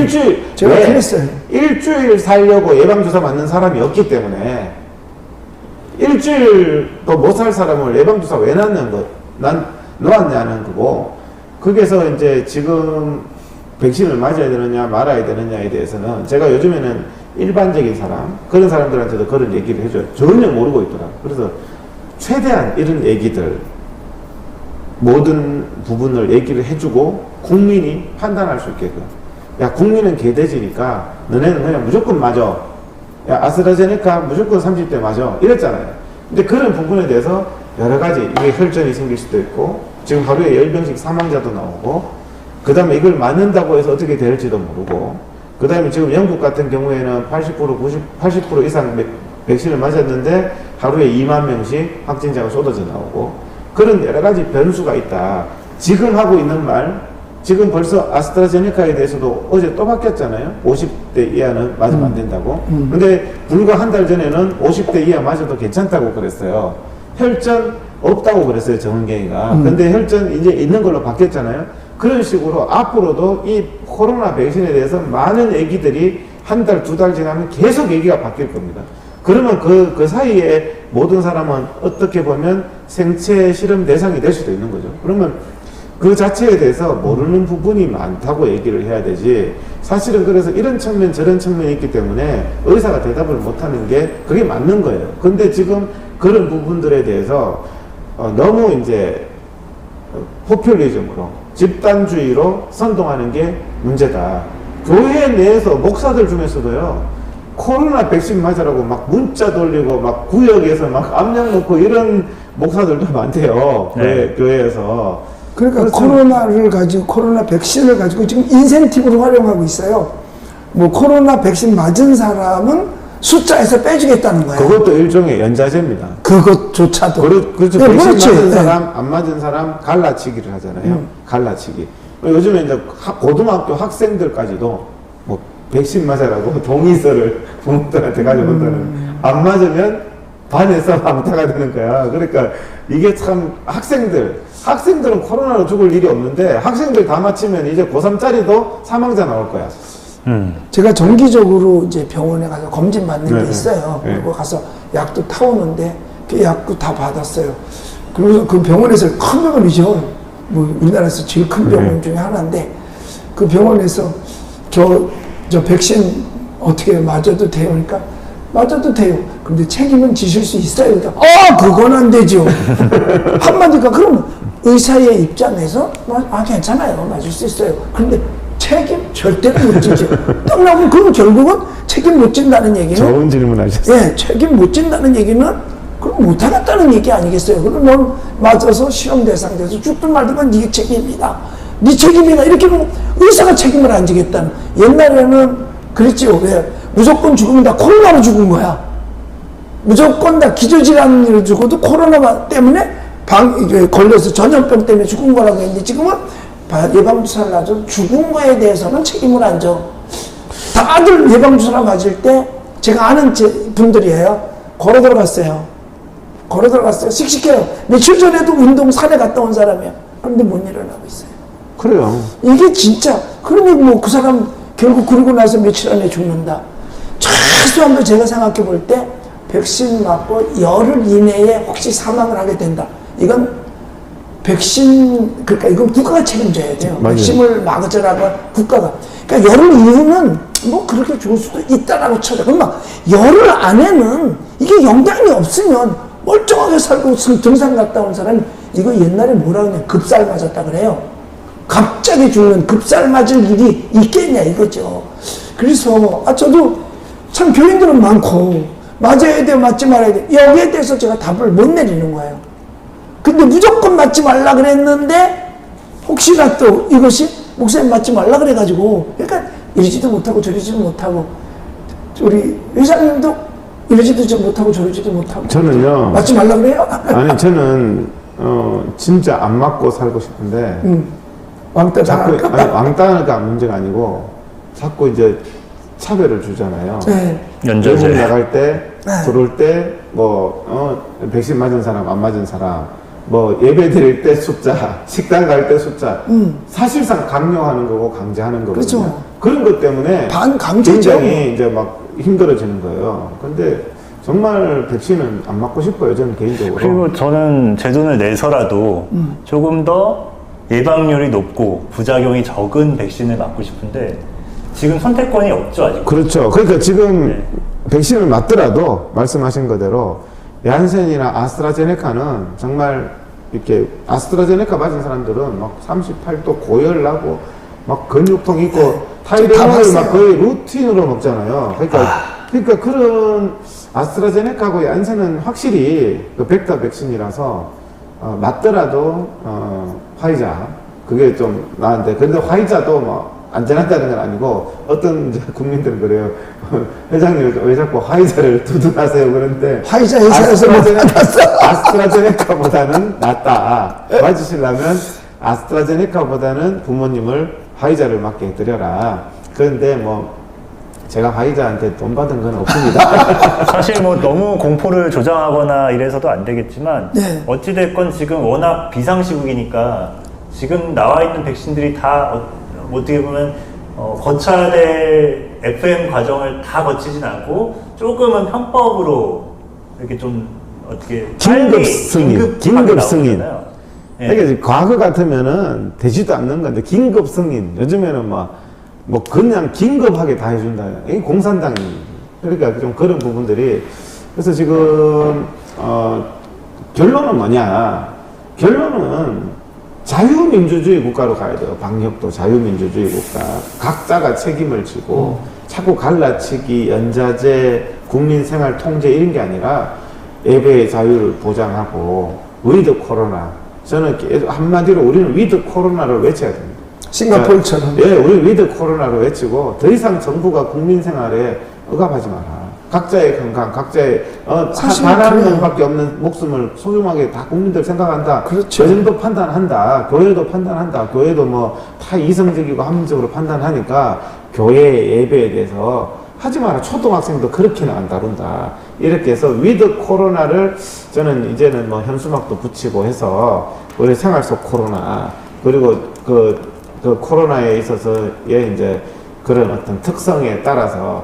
일주일 제가 왜? 그랬어요. 일주일 살려고 예방주사 맞는 사람이 없기 때문에 일주일 더못살 사람을 예방주사 왜 놨는 거? 난 놓았냐는 거고 거기서 이제 지금 백신을 맞아야 되느냐 말아야 되느냐에 대해서는 제가 요즘에는 일반적인 사람 그런 사람들한테도 그런 얘기를 해줘요. 전혀 모르고 있더라. 그래서 최대한 이런 얘기들 모든 부분을 얘기를 해주고 국민이 판단할 수 있게끔 야 국민은 개돼지니까 너네는 그냥 무조건 맞아. 야 아스트라제네카 무조건 30대 맞아. 이랬잖아요. 근데 그런 부분에 대해서 여러 가지 이게 혈전이 생길 수도 있고 지금 하루에 10명씩 사망자도 나오고 그 다음에 이걸 맞는다고 해서 어떻게 될지도 모르고 그 다음에 지금 영국 같은 경우에는 80% 90, 80% 이상 맥- 백신을 맞았는데 하루에 2만 명씩 확진자가 쏟아져 나오고 그런 여러 가지 변수가 있다. 지금 하고 있는 말, 지금 벌써 아스트라제네카에 대해서도 어제 또 바뀌었잖아요. 50대 이하는 맞으면 안 된다고. 근데 불과 한 달 전에는 50대 이하 맞아도 괜찮다고 그랬어요. 혈전 없다고 그랬어요, 정은경이가. 근데 혈전 이제 있는 걸로 바뀌었잖아요. 그런 식으로 앞으로도 이 코로나 백신에 대해서 많은 얘기들이 한 달, 두 달 지나면 계속 얘기가 바뀔 겁니다. 그러면 그, 그 사이에 모든 사람은 어떻게 보면 생체 실험 대상이 될 수도 있는 거죠. 그러면 그 자체에 대해서 모르는 부분이 많다고 얘기를 해야 되지. 사실은 그래서 이런 측면 저런 측면이 있기 때문에 의사가 대답을 못하는 게 그게 맞는 거예요. 근데 지금 그런 부분들에 대해서 어, 너무 이제 어, 포퓰리즘으로 집단주의로 선동하는 게 문제다. 교회 내에서 목사들 중에서도요. 코로나 백신 맞으라고 막 문자 돌리고 막 구역에서 막 압력 넣고 이런 목사들도 많대요. 교회, 네. 교회에서. 그러니까 그래서 코로나를 가지고 코로나 백신을 가지고 지금 인센티브로 활용하고 있어요. 뭐 코로나 백신 맞은 사람은 숫자에서 빼주겠다는 거예요. 그것도 일종의 연자제입니다. 그것조차도. 그렇, 그렇죠. 네, 백신 그렇지. 맞은 네. 사람, 안 맞은 사람 갈라치기를 하잖아요. 갈라치기. 요즘에 이제 학- 고등학교 학생들까지도 뭐 백신 맞아라고 동의서를 부모들한테 가져온다는. 안 맞으면 반에서 왕따가 되는 거야. 그러니까 이게 참 학생들, 학생들은 코로나로 죽을 일이 없는데 학생들 다 맞히면 이제 고3짜리도 사망자 나올 거야. 음. 제가 정기적으로 이제 병원에 가서 검진 받는 네, 게 있어요. 네. 그리고 가서 약도 타오는데 그 약도 다 받았어요. 그리고 그 병원에서 큰 병원이죠. 뭐 우리나라에서 제일 큰 병원 중에 하나인데 그 병원에서 저, 저 백신 어떻게 맞아도 돼요? 그러니까 맞아도 돼요. 근데 책임은 지실 수 있어요. 아 그건 안 되죠. 한마디가 그럼 의사의 입장에서 뭐, 아 괜찮아요. 맞을 수 있어요. 그런데 책임 절대로 못 지죠. 딱 나오면 그럼 결국은 책임 못 진다는 얘기는 좋은 질문 하셨어요. 예, 책임 못 진다는 얘기는 그럼 못 하겠다는 얘기 아니겠어요? 그럼 넌 맞아서 시험 대상 돼서 죽든 말든 네 책임이다. 네 책임이다. 이렇게 하면 의사가 책임을 안 지겠다는. 옛날에는 그랬지요. 왜? 무조건 죽으면 다 코로나로 죽은 거야. 무조건 다 기저질환으로 죽어도 코로나 때문에 방, 걸려서 전염병 때문에 죽은 거라고 했는데 지금은 바- 예방주사를 놔줘 죽은 거에 대해서는 책임을 안 져. 다들 예방주사 맞을 때 제가 아는 제 분들이에요. 걸어 들어갔어요. 걸어 들어갔어요. 씩씩해요. 며칠 전에도 운동 산에 갔다 온 사람이야. 그런데 못 일어나고 있어요. 그래요. 이게 진짜 그러면 뭐 그 사람 결국 그러고 나서 며칠 안에 죽는다. 최소한도 제가 생각해 볼 때 백신 맞고 열흘 이내에 혹시 사망을 하게 된다. 이건 백신 그러니까 이건 국가가 책임져야 돼요. 맞아요. 백신을 막으라고 국가가. 그러니까 열흘 이후는 뭐 그렇게 죽을 수도 있다라고 쳐요. 그러면 열흘 안에는 이게 영향이 없으면 멀쩡하게 살고 등- 등산 갔다 온 사람이 이거 옛날에 뭐라 그러냐 급살 맞았다 그래요. 갑자기 죽는 급살 맞을 일이 있겠냐 이거죠. 그래서 아 저도 참 교인들은 많고 맞아야 돼 맞지 말아야 돼 여기에 대해서 제가 답을 못 내리는 거예요. 근데 무조건 맞지 말라 그랬는데 혹시나 또 이것이 목사님 맞지 말라 그래가지고 그러니까 이러지도 못하고 저러지도 못하고 우리 의사님도 이러지도 못하고 저러지도 못하고 저는요. 맞지 말라 그래요? 아니 저는 어 진짜 안 맞고 살고 싶은데 음, 왕따 자꾸? 아니, 왕따가 문제가 아니고 자꾸 이제 차별을 주잖아요. 네. 연좌제. 외국 나갈 때 네. 들어올 때 뭐 어, 백신 맞은 사람 안 맞은 사람 뭐 예배 드릴 때 숫자 식당 갈 때 숫자 사실상 강요하는 거고 강제하는 거거든요. 음. 그렇죠. 그런 것 때문에 반강제죠. 굉장히 이제 막 힘들어지는 거예요. 근데 정말 백신은 안 맞고 싶어요. 저는 개인적으로. 그리고 저는 제 돈을 내서라도 음. 조금 더 예방률이 높고 부작용이 적은 백신을 맞고 싶은데 지금 선택권이 없죠 아직. 그렇죠. 그러니까 지금 네. 백신을 맞더라도 말씀하신 그대로 얀센이나 아스트라제네카는 정말 이렇게 아스트라제네카 맞은 사람들은 막 38도 고열 나고 막 근육통 있고 네. 다 타이레놀을. 막 거의 루틴으로 먹잖아요. 그러니까 그러니까 그런 아스트라제네카하고 얀센은 확실히 그 벡터 백신이라서 어, 맞더라도 어, 화이자 그게 좀 나은데 근데 화이자도 뭐 안전하다는 건 아니고 어떤 국민들은 그래요. 회장님 왜 자꾸 화이자를 두둔하세요? 그런데 화이자 회사에서 못 아스트라제네카, 아스트라제네카 보다는 낫다. 맞으시려면 아스트라제네카보다는 부모님을 화이자를 맞게 해드려라. 그런데 뭐 제가 화이자한테 돈 받은 건 없습니다. 사실 뭐 너무 공포를 조장하거나 이래서도 안 되겠지만 네. 어찌됐건 지금 워낙 비상시국이니까 지금 나와 있는 백신들이 다 어, 어떻게 보면 어, 거쳐야 될 FM 과정을 다 거치진 않고 조금은 편법으로 이렇게 좀 어떻게 긴급 승인, 긴급 승인. 예. 그러니까 과거 같으면은 되지도 않는 건데 긴급 승인. 요즘에는 막 뭐 그냥 긴급하게 다 해준다. 이 공산당이. 그러니까 좀 그런 부분들이. 그래서 지금 어 결론은 뭐냐. 결론은 자유민주주의 국가로 가야 돼요 방역도 자유민주주의 국가 각자가 책임을 지고 자꾸 갈라치기 연자제 국민생활 통제 이런 게 아니라 예배의 자유를 보장하고 위드 코로나 저는 계속 한마디로 우리는 위드 코로나를 외쳐야 됩니다. 싱가포르처럼. 예, 우리 위드 코로나로 외치고 더 이상 정부가 국민 생활에 억압하지 마라. 각자의 건강, 각자의 어, 사실 그래요. 명밖에 없는 목숨을 소중하게 다 국민들 생각한다. 그렇죠. 그 정도 판단한다. 교회도 판단한다. 교회도 뭐 다 이성적이고 합리적으로 판단하니까 교회 예배에 대해서 하지 마라. 초등학생도 그렇게는 안 다룬다. 이렇게 해서 위드 코로나를 저는 이제는 뭐 현수막도 붙이고 해서 우리 생활 속 코로나 그리고 그, 그 코로나에 있어서의 이제 그런 어떤 특성에 따라서